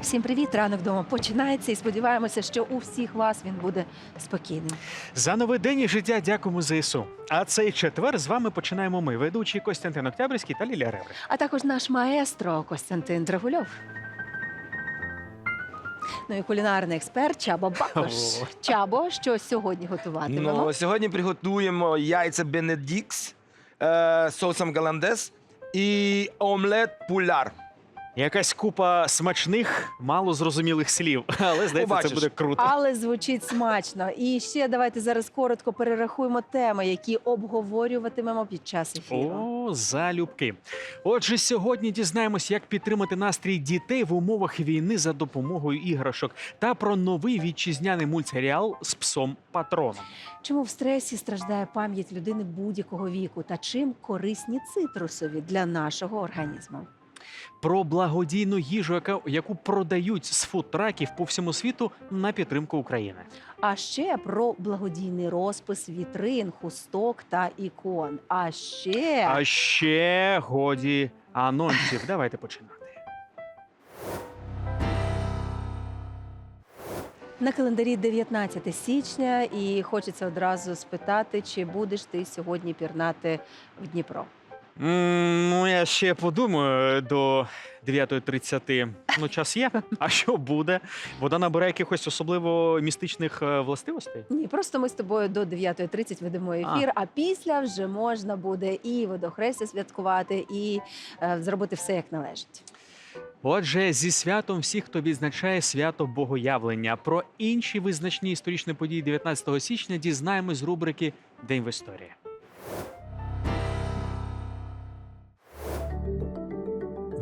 Всім привіт! Ранок вдома починається і сподіваємося, що у всіх вас він буде спокійним. За новий день і життя дякуємо ЗСУ. А цей четвер з вами починаємо ми, ведучі Костянтин Октябрьський та Лілія Ребрик. А також наш маестро Костянтин Драгульов. Ну і кулінарний експерт Чабо Бакош. Чабо, що сьогодні готуватимемо? Ну, сьогодні приготуємо яйця Бенедікс е, з соусом голландез і омлет пуляр. Якась купа смачних, мало зрозумілих слів, але здається, Побачиш. це буде круто. Але звучить смачно. І ще давайте зараз коротко перерахуємо теми, які обговорюватимемо під час ефіру. О, залюбки. Отже, сьогодні дізнаємось, як підтримати настрій дітей в умовах війни за допомогою іграшок та про новий вітчизняний мультсеріал з псом патроном. Чому в стресі страждає пам'ять людини будь-якого віку та чим корисні цитрусові для нашого організму? Про благодійну їжу, яка- яку продають з фудтраків по всьому світу на підтримку України. А ще про благодійний розпис вітрин, хусток та ікон. А ще А ще годі анонсів. Давайте починати. на календарі 19 січня, і хочеться одразу спитати, чи будеш ти сьогодні пірнати в Дніпро? Ну, я ще подумаю до 9.30. Ну, час є. А що буде? Вода набере якихось особливо містичних е, властивостей? Ні, просто ми з тобою до 9.30 ведемо ефір, а. після вже можна буде і водохрестя святкувати, і е, зробити все як належить. Отже, зі святом всіх, хто відзначає свято Богоявлення. Про інші визначні історичні події 19 січня дізнаємось з рубрики День в історії. –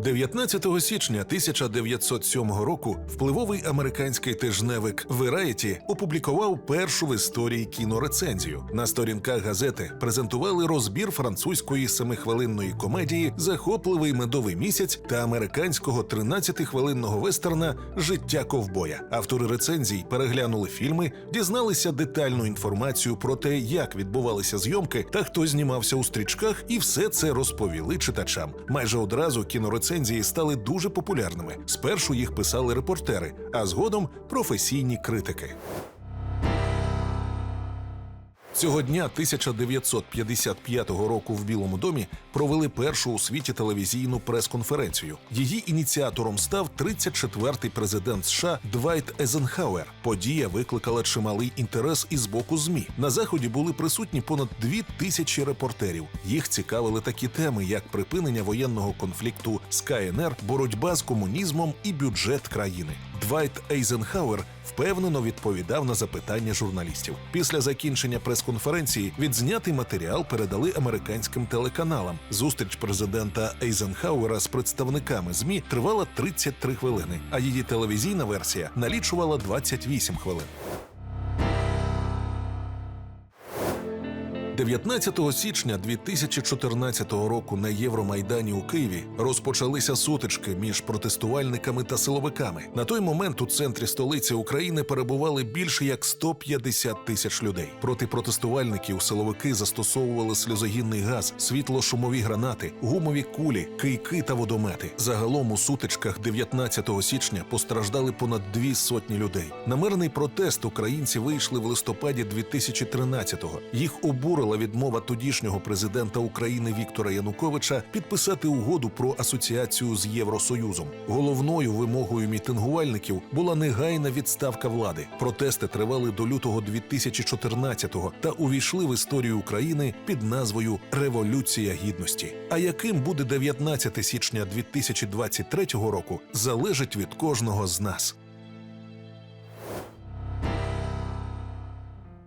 19 січня 1907 року впливовий американський тижневик Variety опублікував першу в історії кінорецензію. На сторінках газети презентували розбір французької семихвилинної комедії Захопливий медовий місяць та американського 13-хвилинного вестерна Життя ковбоя. Автори рецензій переглянули фільми, дізналися детальну інформацію про те, як відбувалися зйомки та хто знімався у стрічках, і все це розповіли читачам. Майже одразу кінорецензії стали дуже популярними. Спершу їх писали репортери, а згодом професійні критики. Цього дня 1955 року в Білому домі провели першу у світі телевізійну прес-конференцію. Її ініціатором став 34-й президент США Двайт Езенхауер. Подія викликала чималий інтерес і з боку змі. На заході були присутні понад дві тисячі репортерів. Їх цікавили такі теми, як припинення воєнного конфлікту з КНР, боротьба з комунізмом і бюджет країни. Двайт Ейзенхауер впевнено відповідав на запитання журналістів. Після закінчення прес-конференції відзнятий матеріал передали американським телеканалам. Зустріч президента Ейзенхауера з представниками змі тривала 33 хвилини, а її телевізійна версія налічувала 28 хвилин. 19 січня 2014 року на Євромайдані у Києві розпочалися сутички між протестувальниками та силовиками. На той момент у центрі столиці України перебували більше як 150 тисяч людей. Проти протестувальників силовики застосовували сльозогінний газ, світло-шумові гранати, гумові кулі, кийки та водомети. Загалом у сутичках 19 січня постраждали понад дві сотні людей. На мирний протест українці вийшли в листопаді 2013-го. Їх обурила відмова тодішнього президента України Віктора Януковича підписати угоду про асоціацію з Євросоюзом. Головною вимогою мітингувальників була негайна відставка влади. Протести тривали до лютого 2014-го та увійшли в історію України під назвою Революція гідності. А яким буде 19 січня 2023 року, залежить від кожного з нас.